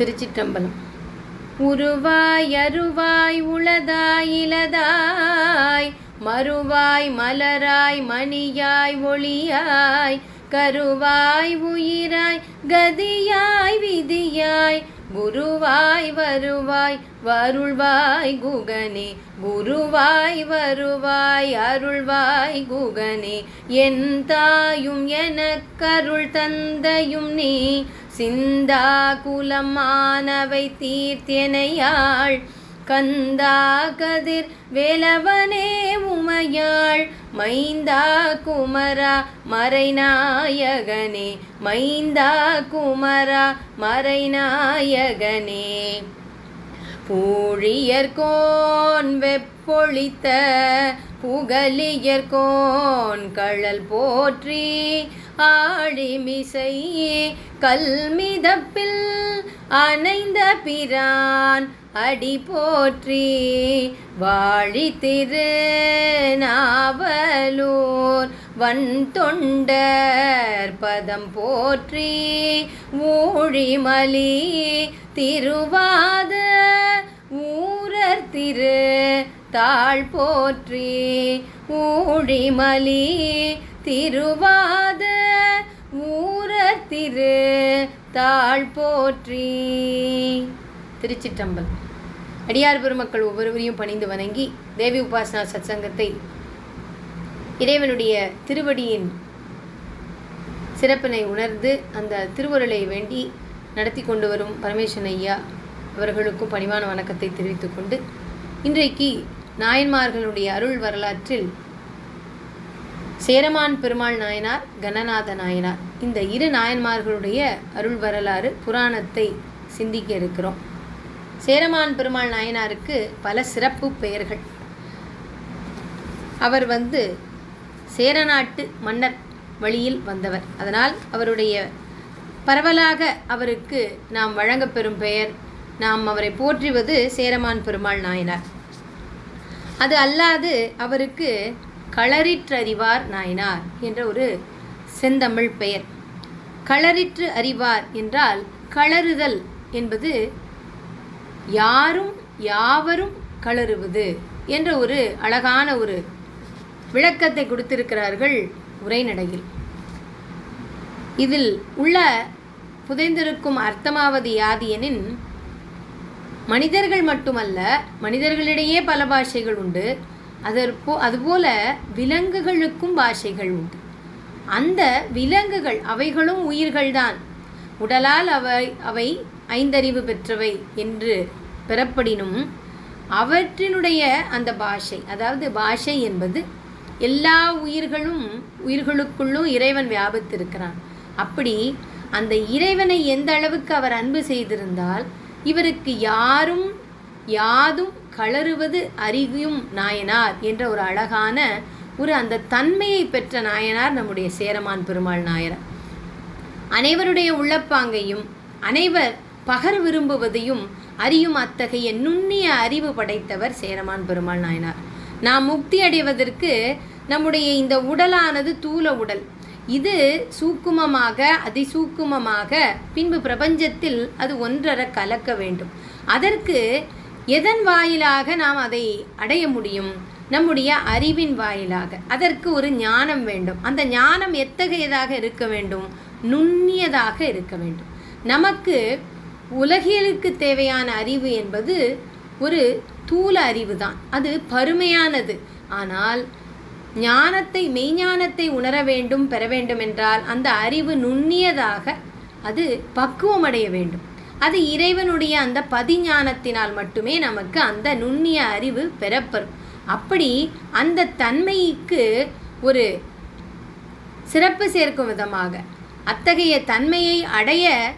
திருச்சிற்றம்பலம். உருவாய் அருவாய் உளதாய் இலதாய் மறுவாய் மலராய் மணியாய் ஒளியாய் கருவாய் உயிராய் கதியாய் விதியாய் குருவாய் வருவாய் வருள்வாய் குகனே குருவாய் வருவாய் அருள்வாய் குகனே என் தாயும் எனக்கருள் தந்தையும் நீ சிந்தா குலமானவை தீர்த்தெனையாள் கந்தா கதிர் வேலவனே உமையாள். மைந்தா குமரா மறைநாயகனே. மைந்தா குமரா மறைநாயகனே. பூழியர்கோன் வெப்ப பொழித்த புகலியர்கோன் கழல் போற்றி ஆழிமிசை கல்மிதப்பில் அணைந்த பிரான் அடி போற்றி வாழி திரு நாவலூர் வன் தொண்டர் பதம் போற்றி ஊழிமலி திருவாத ஊரர் திரு தாழ் போற்றி ஊழிமலி திருவாத ஊரர் திரு தாழ் போற்றி. திருச்சிற்றம்பல். அடியார் பெருமக்கள் ஒவ்வொருவரையும் பணிந்து வணங்கி தேவி உபாசனா சத்சங்கத்தை இறைவனுடைய திருவடியின் சிறப்பினை உணர்ந்து அந்த திருவருளை வேண்டி நடத்தி கொண்டு வரும் பரமேஸ்வரன் ஐயா அவர்களுக்கும் பணிவான வணக்கத்தை தெரிவித்துக் கொண்டு இன்றைக்கு நாயன்மார்களுடைய அருள் வரலாற்றில் சேரமான் பெருமாள் நாயனார் கணநாத நாயனார் இந்த இரு நாயன்மார்களுடைய அருள் வரலாறு புராணத்தை சிந்திக்க இருக்கிறோம். சேரமான் பெருமாள் நாயனாருக்கு பல சிறப்பு பெயர்கள். அவர் வந்து சேரநாட்டு மன்னர் வழியில் வந்தவர். அதனால் அவருடைய பரவலாக அவருக்கு நாம் வழங்கப்பெறும் பெயர் நாம் அவரை போற்றுவது சேரமான் பெருமாள் நாயனார். அது அல்லாது அவருக்கு களறிற்று அறிவார் நாயனார் என்ற ஒரு செந்தமிழ் பெயர். களறிற்று அறிவார் என்றால் களறுதல் என்பது யாரும் யாவரும் களறுவது என்ற ஒரு அழகான ஒரு விளக்கத்தை கொடுத்திருக்கிறார்கள் உரைநடையில். இதில் உள்ள புதைந்திருக்கும் அர்த்தமாவது யாது எனின் மனிதர்கள் மட்டுமல்ல மனிதர்களிடையே பல பாஷைகள் உண்டு. அதற்போ அதுபோல விலங்குகளுக்கும் பாஷைகள் உண்டு. அந்த விலங்குகள் அவைகளும் உயிர்கள்தான். உடலால் அவை அவை ஐந்தறிவு பெற்றவை என்று பெறப்படினும் அவற்றினுடைய அந்த பாஷை அதாவது பாஷை என்பது எல்லா உயிர்களும் உயிர்களுக்குள்ளும் இறைவன் வியாபித்திருக்கிறான். அப்படி அந்த இறைவனை எந்த அளவுக்கு அவர் அன்பு செய்திருந்தால் இவருக்கு யாரும் யாதும் கலருவது அறியும் நாயனார் என்ற ஒரு அழகான ஒரு அந்த தன்மையை பெற்ற நாயனார் நம்முடைய சேரமான் பெருமாள் நாயனார் அனைவருடைய உள்ளப்பாங்கையும் அனைவர் பகர் விரும்புவதையும் அறியும் அத்தகைய நுண்ணிய அறிவு படைத்தவர் சேரமான் பெருமாள் நாயனார். நாம் முக்தி அடைவதற்கு நம்முடைய இந்த உடலானது தூல உடல். இது சூக்குமமாக அதிசூக்குமமாக பின்பு பிரபஞ்சத்தில் அது ஒன்றர கலக்க வேண்டும். அதற்கு எதன் வாயிலாக நாம் அதை அடைய முடியும்? நம்முடைய அறிவின் வாயிலாக. அதற்கு ஒரு ஞானம் வேண்டும். அந்த ஞானம் எத்தகையதாக இருக்க வேண்டும்? நுண்ணியதாக இருக்க வேண்டும். நமக்கு உலகியலுக்கு தேவையான அறிவு என்பது ஒரு தூல அறிவு தான் அது பருமையானது. ஆனால் ஞானத்தை மெய்ஞானத்தை உணர வேண்டும் பெற வேண்டும் என்றால் அந்த அறிவு நுண்ணியதாக அது பக்குவமடைய வேண்டும். அது இறைவனுடைய அந்த பதிஞானத்தினால் மட்டுமே நமக்கு அந்த நுண்ணிய அறிவு பெறப்பெறும் அப்படி அந்த தன்மைக்கு ஒரு சிறப்பு சேர்க்கும் விதமாக அத்தகைய தன்மையை அடைய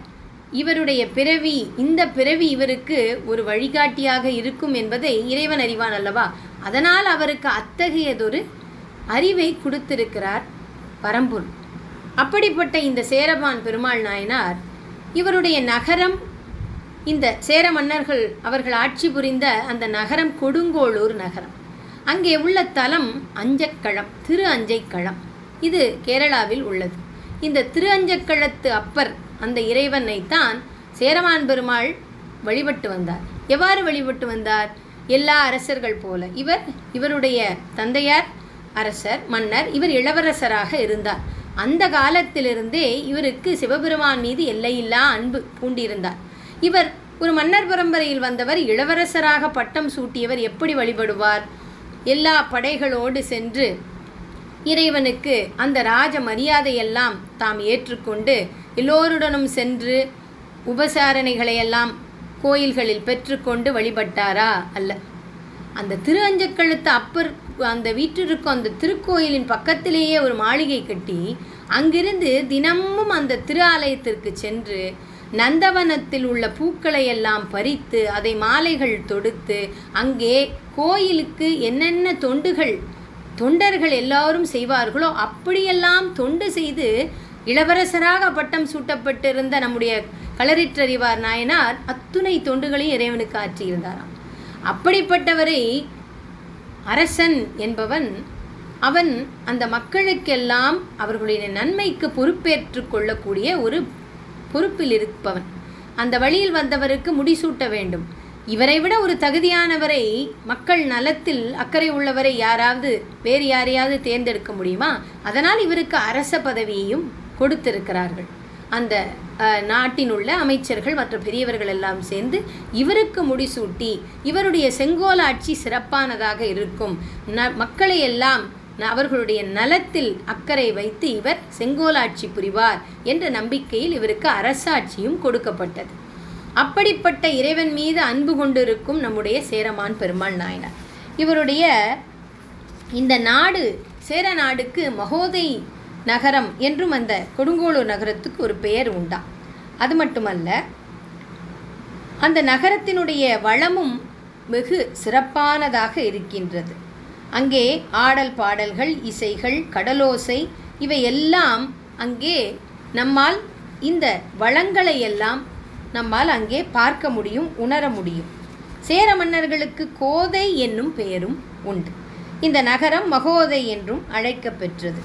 இவருடைய பிறவி இந்த பிறவி இவருக்கு ஒரு வழிகாட்டியாக இருக்கும் என்பதை இறைவன் அறிவான் அல்லவா? அதனால் அவருக்கு அத்தகையதொரு அறிவை கொடுத்திருக்கிறார் பரம்பூர் அப்படிப்பட்ட இந்த சேரபான் பெருமாள் நாயனார் இவருடைய நகரம் இந்த சேர மன்னர்கள் அவர்கள் ஆட்சி புரிந்த அந்த நகரம் கொடுங்கோளூர் நகரம். அங்கே உள்ள தலம் அஞ்சக்களம் திரு அஞ்சைக்களம் இது கேரளாவில் உள்ளது. இந்த திரு அஞ்சக்களத்து அப்பர் அந்த இறைவனைத்தான் சேரமான் பெருமாள் வழிபட்டு வந்தார். எவ்வாறு வழிபட்டு வந்தார்? எல்லா அரசர்கள் போல. இவர் இவருடைய தந்தையார் அரசர் மன்னர் இவர் இளவரசராக இருந்தார். அந்த காலத்திலிருந்தே இவருக்கு சிவபெருமான் மீது எல்லையில்லா அன்பு பூண்டியிருந்தார் இவர் ஒரு மன்னர் பரம்பரையில் வந்தவர் இளவரசராக பட்டம் சூட்டியவர் எப்படி வழிபடுவார்? எல்லா படைகளோடு சென்று இறைவனுக்கு அந்த ராஜ மரியாதையெல்லாம் தாம் ஏற்றுக்கொண்டு எல்லோருடனும் சென்று உபசாரணைகளையெல்லாம் கோயில்களில் பெற்றுக்கொண்டு வழிபட்டாரா? அல்ல. அந்த திரு அஞ்சக்கழுத்து அப்பர் அந்த வீட்டிற்கும் அந்த திருக்கோயிலின் பக்கத்திலேயே ஒரு மாளிகை கட்டி அங்கிருந்து தினமும் அந்த திரு ஆலயத்திற்கு சென்று நந்தவனத்தில் உள்ள பூக்களை எல்லாம் பறித்து அதை மாலைகள் தொடுத்து அங்கே கோயிலுக்கு என்னென்ன தொண்டுகள் தொண்டர்கள் எல்லாரும் செய்வார்களோ அப்படியெல்லாம் தொண்டு செய்து இளவரசராக பட்டம் சூட்டப்பட்டிருந்த நம்முடைய களரிற்றறிவார் நாயனார் அத்துணை தொண்டுகளையும் இறைவனுக்கு ஆற்றியிருந்தாராம். அப்படிப்பட்டவரை அரசன் என்பவன் அவன் அந்த மக்களுக்கெல்லாம் அவர்களுடைய நன்மைக்கு பொறுப்பேற்று கொள்ளக்கூடிய ஒரு பொறுப்பில் இருப்பவன் அந்த வழியில் வந்தவருக்கு முடிசூட்ட வேண்டும். இவரை விட ஒரு தகுதியானவரை மக்கள் நலத்தில் அக்கறை உள்ளவரை யாராவது வேறு யாரையாவது தேர்ந்தெடுக்க முடியுமா? அதனால் இவருக்கு அரச பதவியையும் கொடுத்திருக்கிறார்கள். அந்த நாட்டின் உள்ள அமைச்சர்கள் மற்ற பெரியவர்கள் எல்லாம் சேர்ந்து இவருக்கு முடிசூட்டி இவருடைய செங்கோல ஆட்சி சிறப்பானதாக இருக்கும். ந மக்களை எல்லாம் அவர்களுடைய நலத்தில் அக்கறை வைத்து இவர் செங்கோலாட்சி புரிவார் என்ற நம்பிக்கையில் இவருக்கு அரசாட்சியும் கொடுக்கப்பட்டது. அப்படிப்பட்ட இறைவன் மீது அன்பு கொண்டிருக்கும் நம்முடைய சேரமான் பெருமாள் நாயனார். இவருடைய இந்த நாடு சேர நாடுக்கு மகோதை நகரம் என்றும் அந்த கொடுங்கோளூர் நகரத்துக்கு ஒரு பெயர் உண்டா? அது மட்டுமல்ல அந்த நகரத்தினுடைய வளமும் வெகு சிறப்பானதாக இருக்கின்றது. அங்கே ஆடல் பாடல்கள் இசைகள் கடலோசை இவையெல்லாம் அங்கே நம்மால் இந்த வளங்களை எல்லாம் நம்மால் அங்கே பார்க்க முடியும் உணர முடியும். சேர மன்னர்களுக்கு கோதை என்னும் பெயரும் உண்டு. இந்த நகரம் மகோதை என்றும் அழைக்கப்பெற்றது.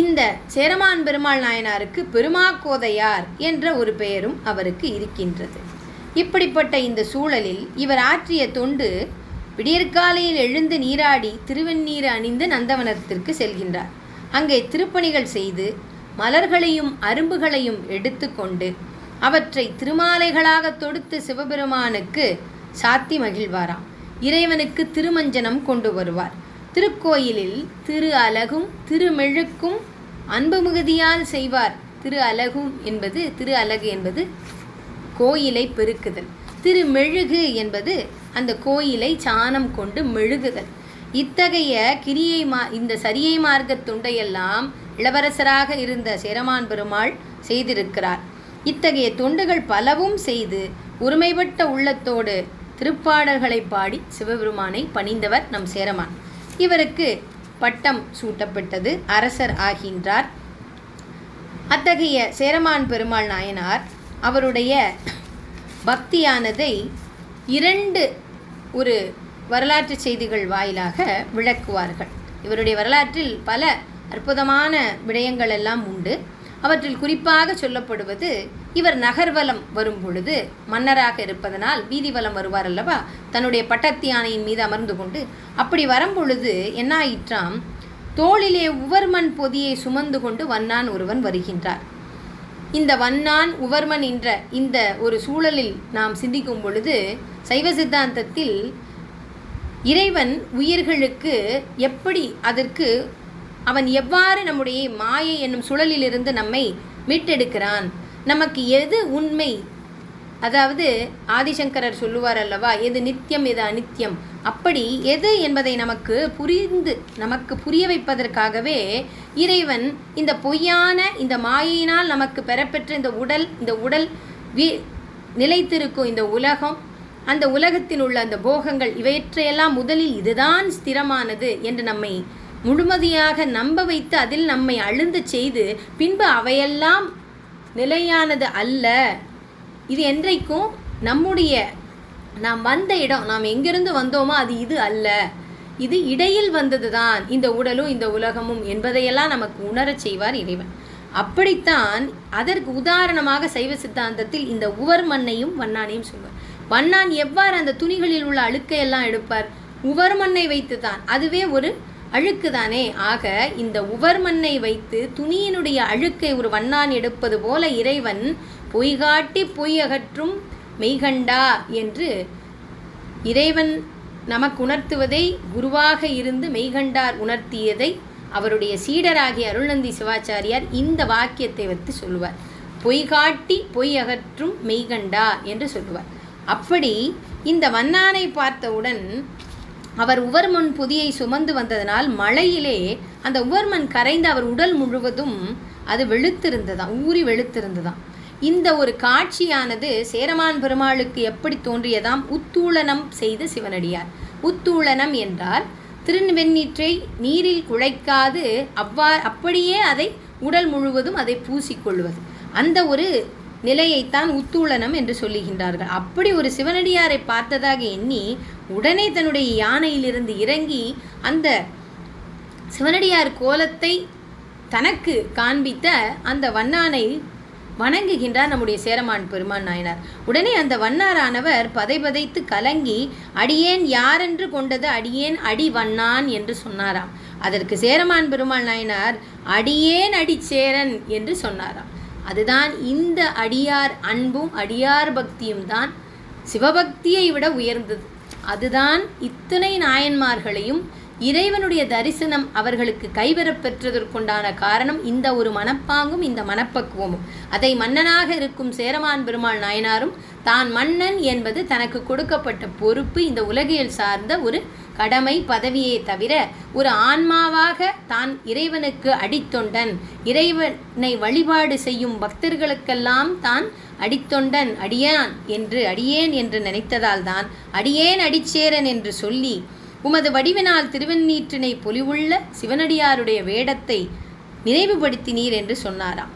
இந்த சேரமான் பெருமாள் நாயனாருக்கு பெருமாக்கோதையார் என்ற ஒரு பெயரும் அவருக்கு இருக்கின்றது. இப்படிப்பட்ட இந்த சூழலில் இவர் ஆற்றிய தொண்டு விடியற்காலையில் எழுந்து நீராடி திருவெண்ணீர் அணிந்து நந்தவனத்திற்கு செல்கின்றார். அங்கே திருப்பணிகள் செய்து மலர்களையும் அரும்புகளையும் எடுத்துக்கொண்டு அவற்றை திருமாலைகளாக தொடுத்து சிவபெருமானுக்கு சாத்தி மகிழ்வாராம். இறைவனுக்கு திருமஞ்சனம் கொண்டு வருவார். திருக்கோயிலில் திரு அலகும் திருமெழுக்கும் அன்பு மிகுதியால் செய்வார். திரு அலகும் என்பது திரு அலகு என்பது கோயிலை பெருக்குதல். திருமெழுகு என்பது அந்த கோயிலை சாணம் கொண்டு மெழுகுதல். இத்தகைய கிரியை மா இந்த சரியை மார்க்க தொண்டையெல்லாம் இளவரசராக இருந்த சேரமான் பெருமாள் செய்திருக்கிறார். இத்தகைய தொண்டுகள் பலவும் செய்து ஒருமைப்பட்ட உள்ளத்தோடு திருப்பாடல்களை பாடி சிவபெருமானை பணிந்தவர் நம் சேரமான். இவருக்கு பட்டம் சூட்டப்பட்டது. அரசர் ஆகின்றார். அத்தகைய சேரமான் பெருமாள் நாயனார் அவருடைய பக்தியானதை இரண்டு ஒரு வரலாற்று செய்திகள் வாயிலாக விளக்குவார்கள். இவருடைய வரலாற்றில் பல அற்புதமான விடயங்கள் எல்லாம் உண்டு. அவற்றில் குறிப்பாக சொல்லப்படுவது இவர் நகர்வலம் வரும் பொழுது மன்னராக இருப்பதனால் வீதிவலம் வருவார் அல்லவா தன்னுடைய பட்டத்து யானையின் மீது அமர்ந்து கொண்டு. அப்படி வரும்பொழுது என்ன ஆயிற்றாம் தோளிலே உவர்மண் பொதியை சுமந்து கொண்டு வண்ணான் ஒருவன் வருகின்றார். இந்த வண்ணான் உவர்மன் என்ற இந்த ஒரு சூழலில் நாம் சிந்திக்கும் பொழுது சைவ சித்தாந்தத்தில் இறைவன் உயிர்களுக்கு எப்படி அதற்கு அவன் எவ்வாறு நம்முடைய மாயை என்னும் சுழலிலிருந்து நம்மை மீட்டெடுக்கிறான்? நமக்கு எது உண்மை? அதாவது ஆதிசங்கரர் சொல்லுவார் அல்லவா எது நித்தியம் எது அனித்தியம்? அப்படி எது என்பதை நமக்கு புரிந்து நமக்கு புரிய வைப்பதற்காகவே இறைவன் இந்த பொய்யான இந்த மாயையினால் நமக்கு பெறப்பெற்ற இந்த உடல் இந்த உடல் வி நிலைத்திருக்கும் இந்த உலகம் அந்த உலகத்தில் உள்ள அந்த போகங்கள் இவற்றையெல்லாம் முதலில் இதுதான் ஸ்திரமானது என்று நம்மை முழுமதியாக நம்ப வைத்து அதில் நம்மை அழுந்து செய்து பின்பு அவையெல்லாம் நிலையானது அல்ல. இது என்றைக்கும் நம்முடைய நாம் வந்த இடம் நாம் எங்கிருந்து வந்தோமோ அது இது அல்ல. இது இடையில் வந்தது தான் இந்த உடலும் இந்த உலகமும் என்பதையெல்லாம் நமக்கு உணரச் செய்வார் இறைவன். அப்படித்தான் அதற்கு உதாரணமாக சைவ சித்தாந்தத்தில் இந்த உவர் மண்ணையும் வண்ணானையும் சொல்வார். வண்ணான் எவ்வாறு அந்த துணிகளில் உள்ள அழுக்கையெல்லாம் எடுப்பார்? உவர் மண்ணை வைத்து தான் அதுவே ஒரு அழுக்கு தானே ஆக இந்த உவர் மண்ணை வைத்து துணியினுடைய அழுக்கை ஒரு வண்ணான் எடுப்பது போல இறைவன் பொய்காட்டி பொய் அகற்றும் மெய்கண்டா என்று இறைவன் நமக்கு உணர்த்துவதை குருவாக இருந்து மெய்கண்டார் உணர்த்தியதை அவருடைய சீடராகிய அருள்நந்தி சிவாச்சாரியார் இந்த வாக்கியத்தை வைத்து சொல்லுவார். பொய்காட்டி பொய் அகற்றும் மெய்கண்டா என்று சொல்லுவார். அப்படி இந்த வண்ணானை பார்த்தவுடன் அவர் உவர்மன் புதியை சுமந்து வந்ததனால் மழையிலே அந்த உவர்மன் கரைந்து அவர் உடல் முழுவதும் அது வெளுத்திருந்ததாம் ஊறி வெளுத்திருந்ததாம். இந்த ஒரு காட்சியானது சேரமான் பெருமாளுக்கு எப்படி தோன்றியதாம்? உத்தூளனம் செய்த சிவனடியார். உத்தூளனம் என்றால் திருவெண்ணீற்றை நீரில் குழைக்காது அவ்வா அப்படியே அதை உடல் முழுவதும் அதை பூசிக்கொள்வது அந்த ஒரு நிலையைத்தான் உத்தூளனம் என்று சொல்லுகின்றார்கள். அப்படி ஒரு சிவனடியாரை பார்த்ததாக எண்ணி உடனே தன்னுடைய யானையிலிருந்து இறங்கி அந்த சிவனடியார் கோலத்தை தனக்கு காண்பித்த அந்த வண்ணானை வணங்குகின்றார் நம்முடைய சேரமான் பெருமான் நாயனார். உடனே அந்த வண்ணாரானவர் பதைபதைத்து கலங்கி அடியேன் யாரென்று கொண்டது அடியேன் அடி வண்ணான் என்று சொன்னாராம். அதற்கு சேரமான் பெருமாள் நாயனார் அடியேன் அடிச்சேரன் என்று சொன்னாராம். அதுதான் இந்த அடியார் அன்பும் அடியார் பக்தியும் தான் சிவபக்தியை விட உயர்ந்தது. அதுதான் இத்தனை நாயன்மார்களையும் இறைவனுடைய தரிசனம் அவர்களுக்கு கைவரப் பெற்றதற்குண்டான காரணம் இந்த ஒரு மனப்பாங்கும் இந்த மனப்பக்குவமும். அதை மன்னனாக இருக்கும் சேரமான் பெருமாள் நாயனாரும் தான் மன்னன் என்பது தனக்கு கொடுக்கப்பட்ட பொறுப்பு இந்த உலகியல் சார்ந்த ஒரு கடமை பதவியே தவிர ஒரு ஆன்மாவாக தான் இறைவனுக்கு அடித்தொண்டன். இறைவனை வழிபாடு செய்யும் பக்தர்களுக்கெல்லாம் தான் அடித்தொண்டன். அடியான் என்று அடியேன் என்று நினைத்ததால் தான் அடியேன் அடிச்சேரன் என்று சொல்லி உமது வடிவினால் திருவெண்ணீற்றினை பொலிவுள்ள சிவனடியாருடைய வேடத்தை நினைவுபடுத்தினீர் என்று சொன்னாராம்.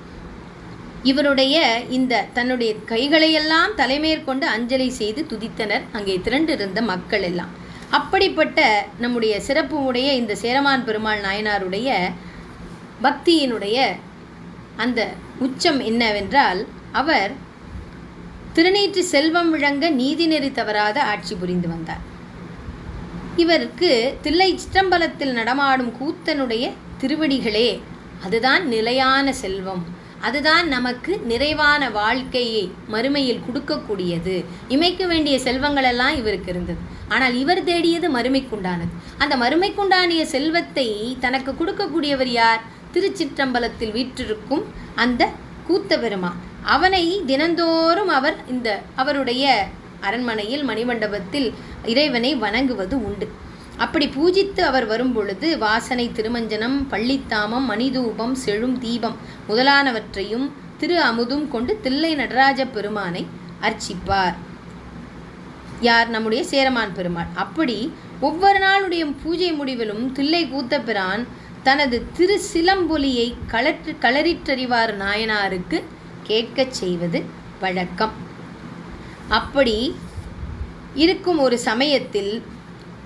இவருடைய இந்த தன்னுடைய கைகளையெல்லாம் தலைமேற்கொண்டு அஞ்சலி செய்து துதித்தனர். அங்கே திரண்டிருந்த மக்கள் எல்லாம். அப்படிப்பட்ட நம்முடைய சிறப்பு உடைய இந்த சேரமான் பெருமாள் நாயனாருடைய பக்தியினுடைய அந்த உச்சம் என்னவென்றால் அவர் திருநீற்று செல்வம் விளங்க நீதிநெறி தவறாத ஆட்சி புரிந்து வந்தார். இவருக்கு தில்லை சிற்றம்பலத்தில் நடமாடும் கூத்தனுடைய திருவடிகளே அதுதான் நிலையான செல்வம். அதுதான் நமக்கு நிறைவான வாழ்க்கையை மறுமையில் கொடுக்கக்கூடியது. இமைக்க வேண்டிய செல்வங்கள் எல்லாம் இவருக்கு இருந்தது. ஆனால் இவர் தேடியது மறுமைக்குண்டானது. அந்த மறுமைக்குண்டானிய செல்வத்தை தனக்கு கொடுக்கக்கூடியவர் யார்? திருச்சிற்றம்பலத்தில் வீற்றிருக்கும் அந்த கூத்த பெருமான் அவனை தினந்தோறும் அவர் இந்த அவருடைய அரண்மனையில் மணிமண்டபத்தில் இறைவனை வணங்குவது உண்டு. அப்படி பூஜித்து அவர் வரும்பொழுது வாசனை திருமஞ்சனம் பள்ளித்தாமம் மணிதூபம் செழும் தீபம் முதலானவற்றையும் திரு அமுதும் கொண்டு தில்லை நடராஜ பெருமானை அர்ச்சிப்பார். யார்? நம்முடைய சேரமான் பெருமாள். அப்படி ஒவ்வொரு நாளுடைய பூஜை முடிவிலும் தில்லை கூத்தபிரான் தனது திரு சிலம்பொலியை களற்று களறிற்றறிவார் நாயனாருக்கு கேட்கச் செய்வது வழக்கம். அப்படி இருக்கும் ஒரு சமயத்தில்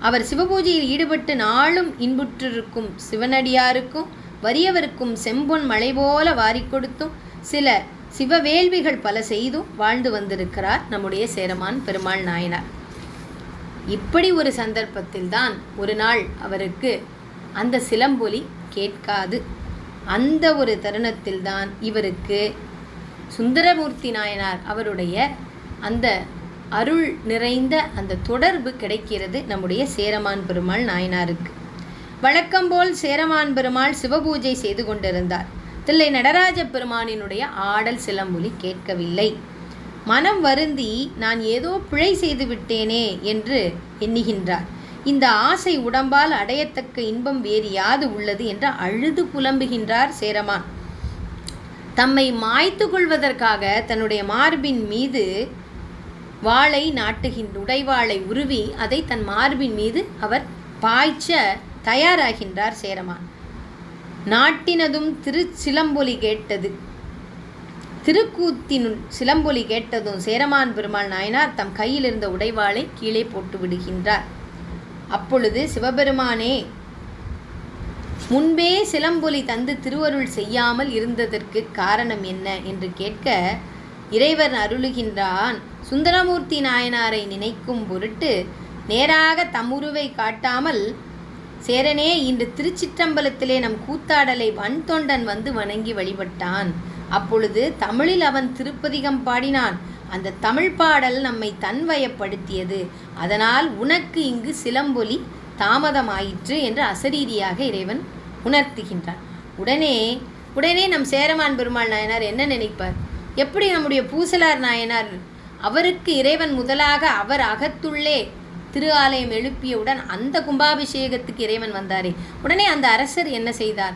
அவர் சிவபூஜையில் ஈடுபட்டு நாளும் இன்புற்றிருக்கும் சிவனடியாருக்கும் வறியவருக்கும் செம்பொன் மலை போல வாரி கொடுத்தும் சில சிவவேள்விகள் பல செய்தும் வாழ்ந்து வந்திருக்கிறார் நம்முடைய சேரமான் பெருமாள் நாயனார். இப்படி ஒரு சந்தர்ப்பத்தில் தான் ஒரு நாள் அவருக்கு அந்த சிலம்பொலி கேட்காது. அந்த ஒரு தருணத்தில் தான் இவருக்கு சுந்தரமூர்த்தி நாயனார் அவருடைய அந்த அருள் நிறைந்த அந்த தொடர்பு கிடைக்கிறது நம்முடைய சேரமான் பெருமாள் நாயனாருக்கு. வழக்கம்போல் சேரமான் பெருமாள் சிவபூஜை செய்து கொண்டிருந்தார். தில்லை நடராஜ பெருமானினுடைய ஆடல் சிலம்பொலி கேட்கவில்லை. மனம் வருந்தி நான் ஏதோ பிழை செய்து விட்டேனே என்று எண்ணுகின்றார். இந்த ஆசை உடம்பால் அடையத்தக்க இன்பம் வேறு யாது உள்ளது என்று அழுது புலம்புகின்றார் சேரமான். தம்மை மாய்த்து கொள்வதற்காக தன்னுடைய மார்பின் மீது வாளை நாட்டுகின்ற உடைவாளை உருவி அதை தன் மார்பின் மீது அவர் பாய்ச்ச தயாராகின்றார் சேரமான். நாட்டினதும் திருச்சிலம்பொலி கேட்டது. திருக்கூத்தினுள் சிலம்பொலி கேட்டதும் சேரமான் பெருமாள் நாயனார் தம் கையில் இருந்த உடைவாளை கீழே போட்டு விடுகின்றார். அப்பொழுது சிவபெருமானே முன்பே சிலம்பொலி தந்து திருவருள் செய்யாமல் இருந்ததற்கு காரணம் என்ன? என்று கேட்க இறைவன் அருளுகின்றான் சுந்தரமூர்த்தி நாயனாரை நினைக்கும் பொருட்டு நேராக தம்முருவை காட்டாமல் சேரனே இன்று திருச்சிற்றம்பலத்திலே நம் கூத்தாடலை வன்தொண்டன் வந்து வணங்கி வழிபட்டான். அப்பொழுது தமிழில் அவன் திருப்பதிகம் பாடினான். அந்த தமிழ் பாடல் நம்மை தன்வயப்படுத்தியது. அதனால் உனக்கு இங்கு சிலம்பொலி தாமதமாயிற்று என்று அசரீரியாக இறைவன் உணர்த்துகின்றான். உடனே உடனே நம் சேரமான் பெருமாள் நாயனார் என்ன நினைப்பார்? எப்படி நம்முடைய பூசலார் நாயனார் அவருக்கு இறைவன் முதலாக அவர் அகத்துள்ளே. திரு ஆலயம் எழுப்பியவுடன் அந்த கும்பாபிஷேகத்துக்கு இறைவன் வந்தாரே. உடனே அந்த அரசர் என்ன செய்தார்?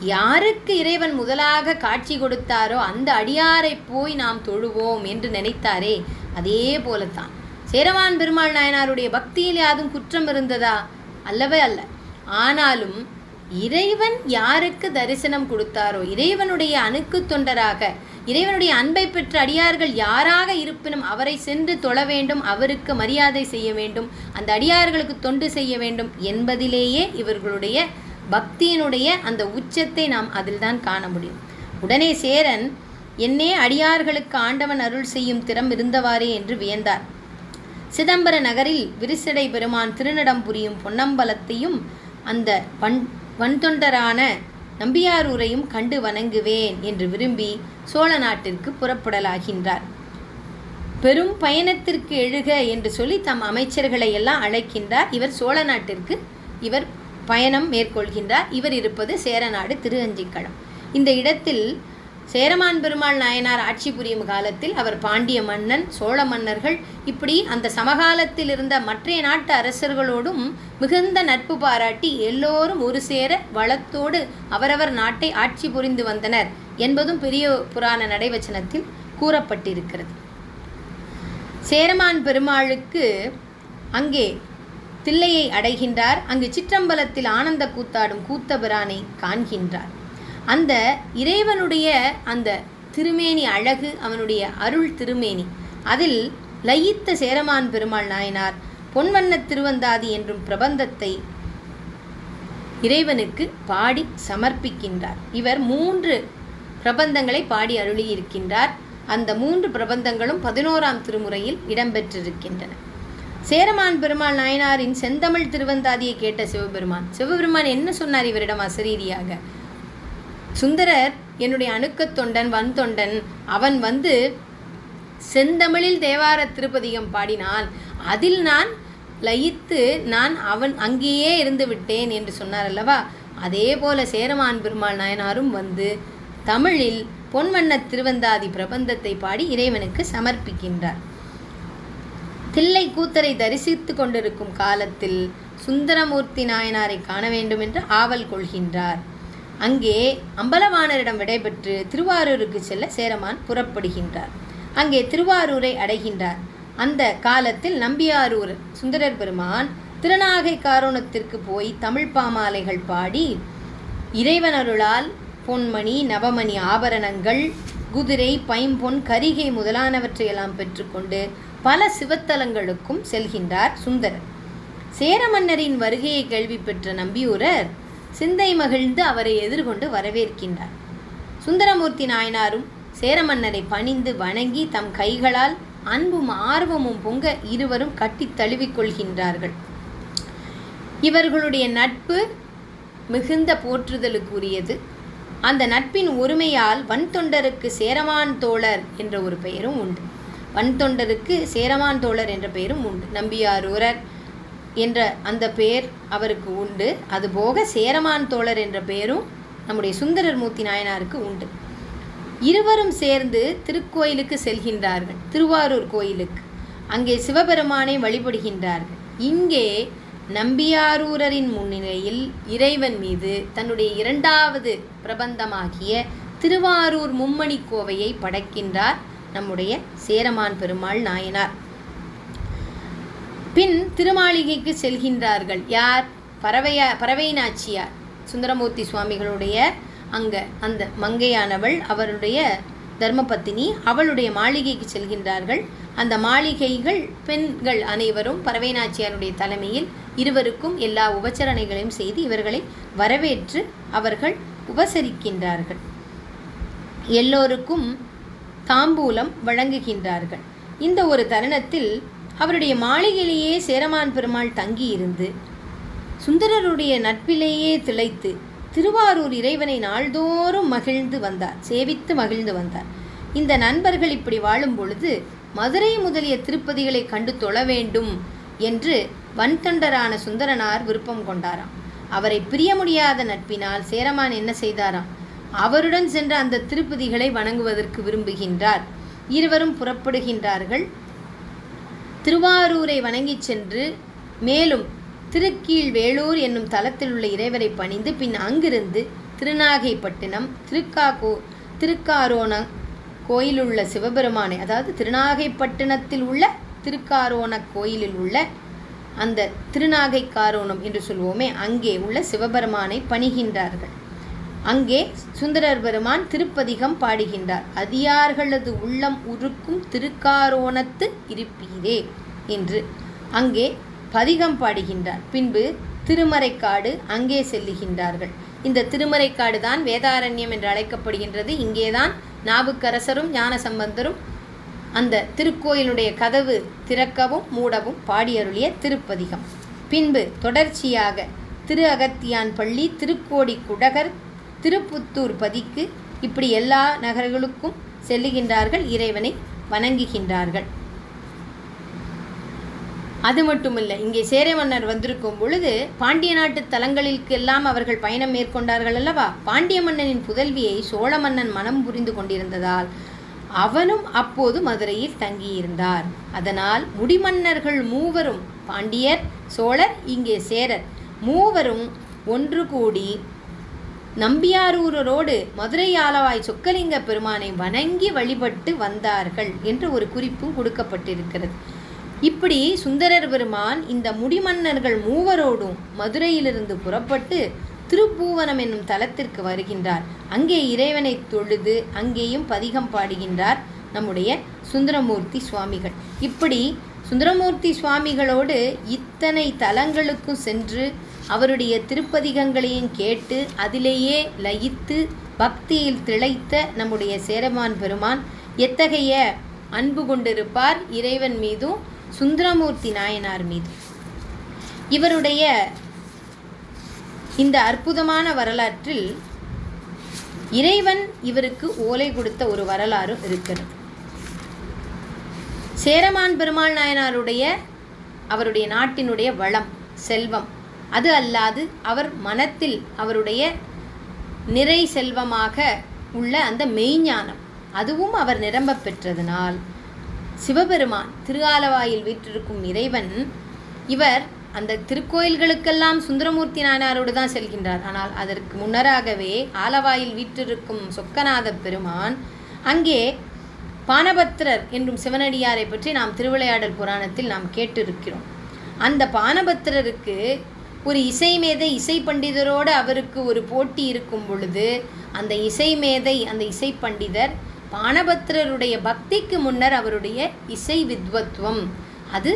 யாருக்கு இறைவன் முதலாக காட்சி கொடுத்தாரோ அந்த அடியாரை போய் நாம் தொழுவோம் என்று நினைத்தாரே. அதே போலத்தான். சேரவான் பெருமாள் நாயனாருடைய பக்தியில் யாதும் குற்றம் இருந்ததா? அல்லவே அல்ல. ஆனாலும் இறைவன் யாருக்கு தரிசனம் கொடுத்தாரோ? இறைவனுடைய அணுக்கு தொண்டராக இறைவனுடைய அன்பை பெற்ற அடியார்கள் யாராக இருப்பினும் அவரை சென்று தொழ வேண்டும் அவருக்கு மரியாதை செய்ய வேண்டும் அந்த அடியார்களுக்கு தொண்டு செய்ய வேண்டும் என்பதிலேயே இவர்களுடைய பக்தியினுடைய அந்த உச்சத்தை நாம் அதில்தான் காண முடியும். உடனே சேரன் என்னே அடியார்களுக்கு ஆண்டவன் அருள் செய்யும் திறம் இருந்தவாறே என்று வியந்தார். சிதம்பர நகரில் விரிசடை பெருமான் திருநடம் புரியும் பொன்னம்பலத்தையும் அந்த பண் வன்தொண்டரான நம்பியாரூரையும் கண்டு வணங்குவேன் என்று விரும்பி சோழ நாட்டிற்கு புறப்படலாகின்றார். பெரும் பயணத்திற்கு எழுக என்று சொல்லி தம் அமைச்சர்களை எல்லாம் அழைக்கின்றார். இவர் சோழ நாட்டிற்கு இவர் பயணம் மேற்கொள்கின்றார். இவர் இருப்பது சேரநாடு திருஅஞ்சிக்களம் இந்த இடத்தில் சேரமான் பெருமாள் நாயனார் ஆட்சி புரியும் காலத்தில் அவர் பாண்டிய மன்னன் சோழ மன்னர்கள் இப்படி அந்த சமகாலத்தில் இருந்த மற்றைய நாட்டு அரசர்களோடும் மிகுந்த நட்பு பாராட்டி எல்லோரும் ஒரு சேர வளத்தோடு அவரவர் நாட்டை ஆட்சி புரிந்து வந்தனர் என்பதும் பெரிய புராண நடைவச்சனத்தில் கூறப்பட்டிருக்கிறது. சேரமான் பெருமாளுக்கு அங்கே தில்லையை அடைகின்றார். அங்கு சிற்றம்பலத்தில் ஆனந்த கூத்தாடும் கூத்தபிரானை காண்கின்றார். அந்த இறைவனுடைய அந்த திருமேனி அழகு அவனுடைய அருள் திருமேனி. அதில் லயித்த சேரமான் பெருமாள் நாயனார் பொன்வண்ண திருவந்தாதி என்றும் பிரபந்தத்தை இறைவனுக்கு பாடி சமர்ப்பிக்கின்றார். இவர் மூன்று பிரபந்தங்களை பாடி அருளியிருக்கின்றார். அந்த மூன்று பிரபந்தங்களும் பதினோராம் திருமுறையில் இடம்பெற்றிருக்கின்றன. சேரமான் பெருமாள் நாயனாரின் செந்தமிழ் திருவந்தாதியை கேட்ட சிவபெருமான் சிவபெருமான் என்ன சொன்னார் இவரிடம் அசரீரியாக? சுந்தரர் என்னுடைய அணுக்கத் தொண்டன் வன் தொண்டன். அவன் வந்து செந்தமிழில் தேவார திருப்பதிகம் பாடினான் அதில் நான் லயித்து நான் அவன் அங்கேயே இருந்து விட்டேன் என்று சொன்னார் அல்லவா? அதே போல சேரமான் பெருமாள் நாயனாரும் வந்து தமிழில் பொன்வண்ண திருவந்தாதி பிரபந்தத்தை பாடி இறைவனுக்கு சமர்ப்பிக்கின்றார். தில்லை கூத்தரை தரிசித்து கொண்டிருக்கும் காலத்தில் சுந்தரமூர்த்தி நாயனாரை காண வேண்டும் என்று ஆவல் கொள்கின்றார். அங்கே அம்பலவாணரிடம் விடைபெற்று திருவாரூருக்கு செல்ல சேரமான் புறப்படுகின்றார். அங்கே திருவாரூரை அடைகின்றார். அந்த காலத்தில் நம்பியாரூர் சுந்தரர் பெருமான் திருநாகை காரோணத்திற்கு போய் தமிழ் பாமாலைகள் பாடி இறைவனருளால் பொன்மணி நவமணி ஆபரணங்கள் குதிரை பைம்பொன் கரிகை முதலானவற்றையெல்லாம் பெற்றுக்கொண்டு பல சிவத்தலங்களுக்கும் செல்கின்றார் சுந்தரர். சேர மன்னரின் வருகையை கேள்வி பெற்ற நம்பியூரர் சிந்தை மகிழ்ந்து அவரை எதிர்கொண்டு வரவேற்கின்றார். சுந்தரமூர்த்தி நாயனாரும் சேரமன்னரை பணிந்து வணங்கி தம் கைகளால் அன்பும் ஆர்வமும் பொங்க இருவரும் கட்டித் தழுவிக்கொள்கின்றார்கள் இவர்களுடைய நட்பு மிகுந்த போற்றுதலுக்குரியது. அந்த நட்பின் ஒருமையால் வன்தொண்டருக்கு சேரமான் தோழர் என்ற ஒரு பெயரும் உண்டு. வன்தொண்டருக்கு சேரமான் தோழர் என்ற பெயரும் உண்டு. நம்பியாரூரர் என்ற அந்த பெயர் அவருக்கு உண்டு. அதுபோக சேரமான் தோழர் என்ற பெயரும் நம்முடைய சுந்தரர் மூர்த்தி நாயனாருக்கு உண்டு. இருவரும் சேர்ந்து திருக்கோயிலுக்கு செல்கின்றார்கள். திருவாரூர் கோயிலுக்கு. அங்கே சிவபெருமானை வழிபடுகின்றார்கள். இங்கே நம்பியாரூரரின் முன்னிலையில் இறைவன் மீது தன்னுடைய இரண்டாவது பிரபந்தமாகிய திருவாரூர் மும்மணி கோவையை படைக்கின்றார் நம்முடைய சேரமான் பெருமாள் நாயனார். பின் திருமாளிகைக்கு செல்கின்றார்கள். யார்? பறவையா பறவையினாச்சியார் சுந்தரமூர்த்தி சுவாமிகளுடைய அங்க அந்த மங்கையானவள் அவருடைய தர்மபத்தினி அவளுடைய மாளிகைக்கு செல்கின்றார்கள். அந்த மாளிகைகள் பெண்கள் அனைவரும் பறவைநாச்சியாருடைய தலைமையில் இருவருக்கும் எல்லா உபச்சரணைகளையும் செய்து இவர்களை வரவேற்று அவர்கள் உபசரிக்கின்றார்கள். எல்லோருக்கும் தாம்பூலம் வழங்குகின்றார்கள். இந்த ஒரு தருணத்தில் அவருடைய மாளிகையிலேயே சேரமான் பெருமாள் தங்கியிருந்து சுந்தரருடைய நட்பிலேயே திளைத்து திருவாரூர் இறைவனை நாள்தோறும் மகிழ்ந்து வந்தார் சேவித்து மகிழ்ந்து வந்தார். இந்த நண்பர்கள் இப்படி வாழும் பொழுது மதுரை முதலிய திருப்பதிகளை கண்டு தொழ வேண்டும் என்று வன்தொண்டரான சுந்தரனார் விருப்பம் கொண்டாராம். அவரை பிரிய முடியாத நட்பினால் சேரமான் என்ன செய்தாராம்? அவருடன் சென்ற அந்த திருப்பதிகளை வணங்குவதற்கு விரும்புகின்றார். இருவரும் புறப்படுகின்றார்கள். திருவாரூரை வணங்கிச் சென்று மேலும் திருக்கீழ்வேளூர் என்னும் தலத்தில் உள்ள இறைவரை பணிந்து பின் அங்கிருந்து திருநாகைப்பட்டினம் திருக்காகோ திருக்காரோண கோயிலுள்ள சிவபெருமானை அதாவது திருநாகைப்பட்டினத்தில் உள்ள திருக்காரோண கோயிலில் உள்ள அந்த திருநாகைக்காரோணம் என்று சொல்வோமே அங்கே உள்ள சிவபெருமானை பணிகின்றார்கள். அங்கே சுந்தரர் பெருமான் திருப்பதிகம் பாடுகின்றார். அதியார்களது உள்ளம் உருக்கும் திருக்காரோணத்து இருப்பீரே என்று அங்கே பதிகம் பாடுகின்றார். பின்பு திருமறைக்காடு அங்கே செல்லுகின்றார்கள். இந்த திருமறைக்காடு தான் வேதாரண்யம் என்று அழைக்கப்படுகின்றது. இங்கேதான் நாவுக்கரசரும் ஞானசம்பந்தரும் அந்த திருக்கோயிலுடைய கதவு திறக்கவும் மூடவும் பாடியருளிய திருப்பதிகம். பின்பு தொடர்ச்சியாக திரு அகத்தியான் பள்ளி திருக்கோடி குடகர் திருப்புத்தூர் பதிக்கு இப்படி எல்லா நகர்களுக்கும் செல்லுகின்றார்கள் இறைவனை வணங்குகின்றார்கள். அது மட்டுமில்லை இங்கே சேர மன்னர் வந்திருக்கும் பொழுது பாண்டிய நாட்டு தலங்களிற்கெல்லாம் அவர்கள் பயணம் மேற்கொண்டார்கள் அல்லவா? பாண்டிய மன்னனின் புதல்வியை சோழ மன்னன் மனம் புரிந்து கொண்டிருந்ததால் அவனும் அப்போது மதுரையில் தங்கியிருந்தார். அதனால் முடிமன்னர்கள் மூவரும் பாண்டியர் சோழர் இங்கே சேரர் மூவரும் ஒன்று கூடி நம்பியாரூரரோடு மதுரை ஆலவாய் சொக்கலிங்க பெருமானை வணங்கி வழிபட்டு வந்தார்கள் என்று ஒரு குறிப்பும் கொடுக்கப்பட்டிருக்கிறது. இப்படி சுந்தரர் பெருமான் இந்த முடிமன்னர்கள் மூவரோடும் மதுரையிலிருந்து புறப்பட்டு திருப்பூவனம் என்னும் தலத்திற்கு வருகின்றார். அங்கே இறைவனை தொழுது அங்கேயும் பதிகம் பாடுகின்றார் நம்முடைய சுந்தரமூர்த்தி சுவாமிகள். இப்படி சுந்தரமூர்த்தி சுவாமிகளோடு இத்தனை தலங்களுக்கும் சென்று அவருடைய திருப்பதிகங்களையும் கேட்டு அதிலேயே லயித்து பக்தியில் திளைத்த நம்முடைய சேரமான் பெருமான் எத்தகைய அன்பு கொண்டிருப்பார் இறைவன் மீதும் சுந்தரமூர்த்தி நாயனார் மீதும். இவருடைய இந்த அற்புதமான வரலாற்றில் இறைவன் இவருக்கு ஓலை கொடுத்த ஒரு வரலாறும் இருக்கிறது. சேரமான் பெருமாள் நாயனாருடைய அவருடைய நாட்டினுடைய வளம் செல்வம் அது அல்லாது அவர் மனத்தில் அவருடைய நிறை செல்வமாக உள்ள அந்த மெய்ஞானம். அதுவும் அவர் நிரம்ப பெற்றதனால். சிவபெருமான் திருஆலவாயில் வீற்றிருக்கும் இறைவன் இவர் அந்த திருக்கோயில்களுக்கெல்லாம் சுந்தரமூர்த்தி நாயனாரோடு தான் செல்கின்றார். ஆனால் அதற்கு முன்னராகவே ஆலவாயில் வீற்றிருக்கும் சொக்கநாத பெருமான் அங்கே பானபத்திரர் என்றும் சிவனடியாரை பற்றி நாம் திருவிளையாடல் புராணத்தில் நாம் கேட்டிருக்கிறோம். அந்த பானபத்திரருக்கு ஒரு இசை மேதை இசை பண்டிதரோடு அவருக்கு ஒரு போட்டி இருக்கும் பொழுது அந்த இசை மேதை அந்த இசை பண்டிதர் பானபத்திரருடைய பக்திக்கு முன்னர் அவருடைய இசை வித்வத்துவம். அது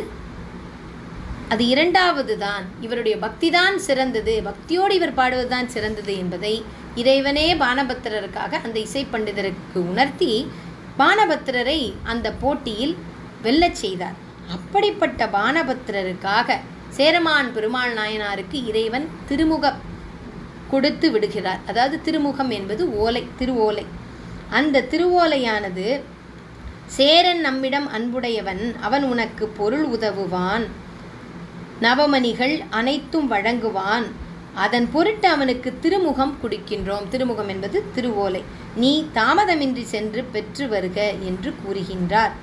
அது இரண்டாவது தான் இவருடைய பக்தி தான் சிறந்தது. பக்தியோடு இவர் பாடுவது தான் சிறந்தது என்பதை இறைவனே பானபத்திரருக்காக அந்த இசை பண்டிதருக்கு உணர்த்தி பானபத்திரரை அந்த போட்டியில் வெல்லச் செய்தார். அப்படிப்பட்ட பானபத்திரருக்காக சேரமான் பெருமாள் நாயனாருக்கு இறைவன் திருமுகம் கொடுத்து விடுகிறார். அதாவது திருமுகம் என்பது ஓலை திருவோலை. அந்த திருவோலையானது சேரன் நம்மிடம் அன்புடையவன் அவன் உனக்கு பொருள் உதவுவான் நவமணிகள் அனைத்தும் வழங்குவான் அதன் பொருட்டு அவனுக்கு திருமுகம் கொடுக்கின்றோம். திருமுகம் என்பது திருவோலை. நீ தாமதமின்றி சென்று பெற்று வருக என்று கூறுகின்றார்.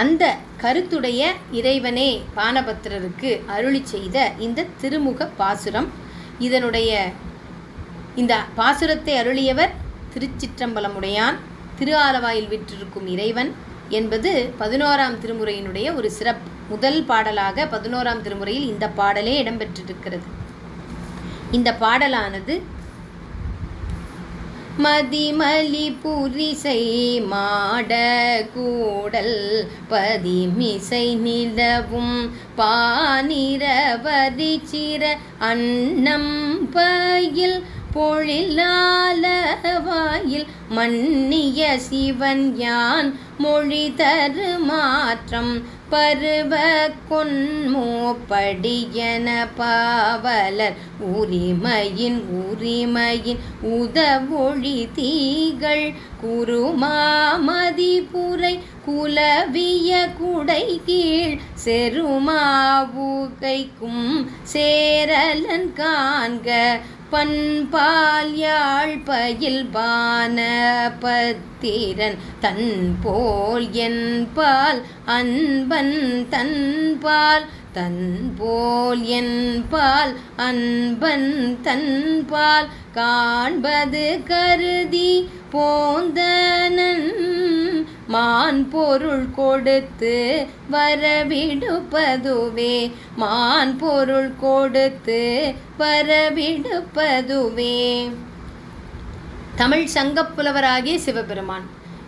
அந்த கருத்துடைய இறைவனே பானபத்திரருக்கு அருளி செய்த இந்த திருமுக பாசுரம். இதனுடைய இந்த பாசுரத்தை அருளியவர் திருச்சிற்றம்பலமுடையான் திரு ஆலவாயில் விற்றிருக்கும் இறைவன் என்பது பதினோராம் திருமுறையினுடைய ஒரு சிறப்பு. முதல் பாடலாக பதினோராம் திருமுறையில் இந்த பாடலே இடம்பெற்றிருக்கிறது. இந்த பாடலானது மதிமலி புரிசை மாட கூடல் பதிமிசை நிலவும் பானிரவரிச்சிர அன்னம் பயில் பொழிலாலவாயில் மன்னிய சிவன் யான் மொழி தரு மாற்றம் பருவ கொன்மோப்படியன பாவலர். உரிமையின் உரிமையின் உதவொழி தீகள் குருமாமதிபுரை குலவிய குடை கீழ் செருமாவுகைக்கும் சேரலன் காண்க. பண்பால் யாழ் பயில் பான பத்திரன் தன் போல் என்பால் அன்பன் தன்பால் தன் போல் என்பால் அன்பன் தன்பால் காண்பது கருதி போந்தனன் மான் பொருள் கொடுத்து வரவிடுப்பதுவே. மான் பொருள் கொடுத்து வரவிடுப்பதுவே. தமிழ் சங்கப்புலவராகிய சிவபெருமான்.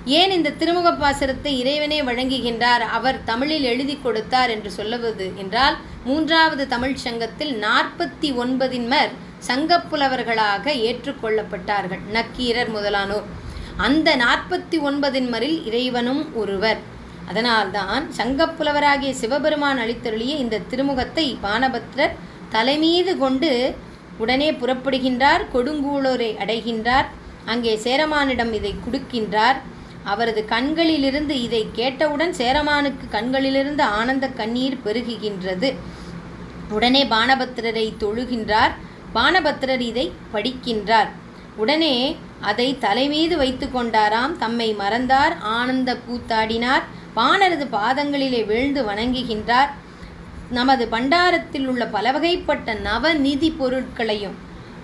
ஏன் இந்த திருமுக பாசரத்தை இறைவனே வழங்குகின்றார்? அவர் தமிழில் எழுதி கொடுத்தார் என்று சொல்லுவது என்றால் மூன்றாவது தமிழ் சங்கத்தில் நாற்பத்தி ஒன்பதின்மர் சங்கப்புலவர்களாக ஏற்றுக்கொள்ளப்பட்டார்கள் நக்கீரர் முதலானோர். அந்த நாற்பத்தி ஒன்பதின்மரில் இறைவனும் ஒருவர். அதனால்தான் சங்கப்புலவராகிய சிவபெருமான் அளித்தருளிய இந்த திருமுகத்தை பானபத்ரர் தலைமீது கொண்டு உடனே புறப்படுகின்றார் கொடுங்கூலோரை அடைகின்றார் அங்கே சேரமானிடம் இதை கொடுக்கின்றார். அவரது கண்களிலிருந்து இதை கேட்டவுடன் சேரமானுக்கு கண்களிலிருந்து ஆனந்த கண்ணீர் பெருகுகின்றது. உடனே பானபத்திரரை தொழுகின்றார். பானபத்திரர் இதை படிக்கின்றார். உடனே அதை தலைமீது வைத்து கொண்டாராம். தம்மை மறந்தார் ஆனந்த கூத்தாடினார் வானரது பாதங்களிலே வீழ்ந்து வணங்குகின்றார். நமது பண்டாரத்தில் உள்ள பலவகைப்பட்ட நவநிதி பொருட்களையும்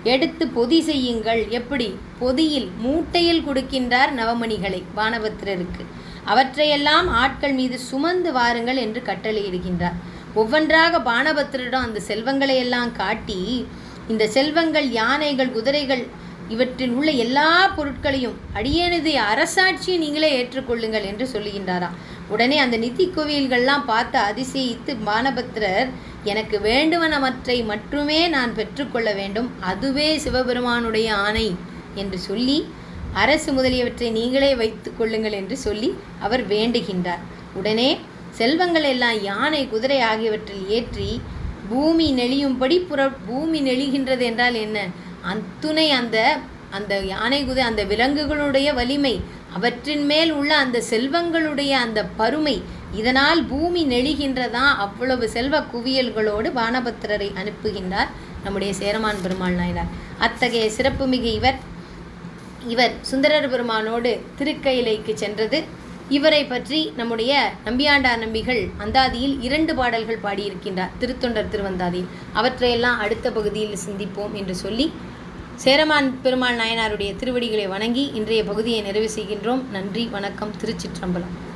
எடுத்து பொதி செய்யுங்கள். எப்படி? பொதியில் மூட்டையில் கொடுக்கின்றார் நவமணிகளை வானபத்திரருக்கு. அவற்றையெல்லாம் ஆட்கள் மீது சுமந்து வாருங்கள் என்று கட்டளையிடுகின்றார். ஒவ்வொன்றாக பானபத்திரிடம் அந்த செல்வங்களை எல்லாம் காட்டி இந்த செல்வங்கள் யானைகள் குதிரைகள் இவற்றில் உள்ள எல்லா பொருட்களையும் அடியேனது அரசாட்சியை நீங்களே ஏற்றுக்கொள்ளுங்கள் என்று சொல்லுகின்றாராம். உடனே அந்த நிதி கோவில்கள்லாம் பார்த்து அதிசயித்து மானபத்திரர் எனக்கு வேண்டுவனவற்றை மட்டுமே நான் பெற்றுக்கொள்ள வேண்டும். அதுவே சிவபெருமானுடைய ஆணை என்று சொல்லி அரசு முதலியவற்றை நீங்களே வைத்து கொள்ளுங்கள் என்று சொல்லி அவர் வேண்டுகின்றார். உடனே செல்வங்கள் எல்லாம் யானை குதிரை ஆகியவற்றில் ஏற்றி பூமி நெளியும்படி புற பூமி நெளிகின்றது என்றால் என்ன? அத்துணை அந்த அந்த யானை குதிரை அந்த விலங்குகளுடைய வலிமை அவற்றின் மேல் உள்ள அந்த செல்வங்களுடைய அந்த பருமை இதனால் பூமி நெளிகின்றதா? அவ்வளவு செல்வ குவியல்களோடு வானபத்திரரை அனுப்புகின்றார் நம்முடைய சேரமான் பெருமாள் நாயனார். அத்தகைய சிறப்புமிகு இவர் இவர் சுந்தரர் பெருமானோடு திருக்கயிலைக்கு சென்றது. இவரை பற்றி நம்முடைய நம்பியாண்டார் நம்பிகள் அந்தாதியில் இரண்டு பாடல்கள் பாடியிருக்கின்றார். திருத்தொண்டர் திருவந்தாதியில். அவற்றையெல்லாம் அடுத்த பகுதியில் சிந்திப்போம் என்று சொல்லி சேரமான் பெருமாள் நாயனாருடைய திருவடிகளை வணங்கி இன்றைய பகுதியை நிறைவு செய்கின்றோம். நன்றி வணக்கம். திருச்சிற்றம்பலம்.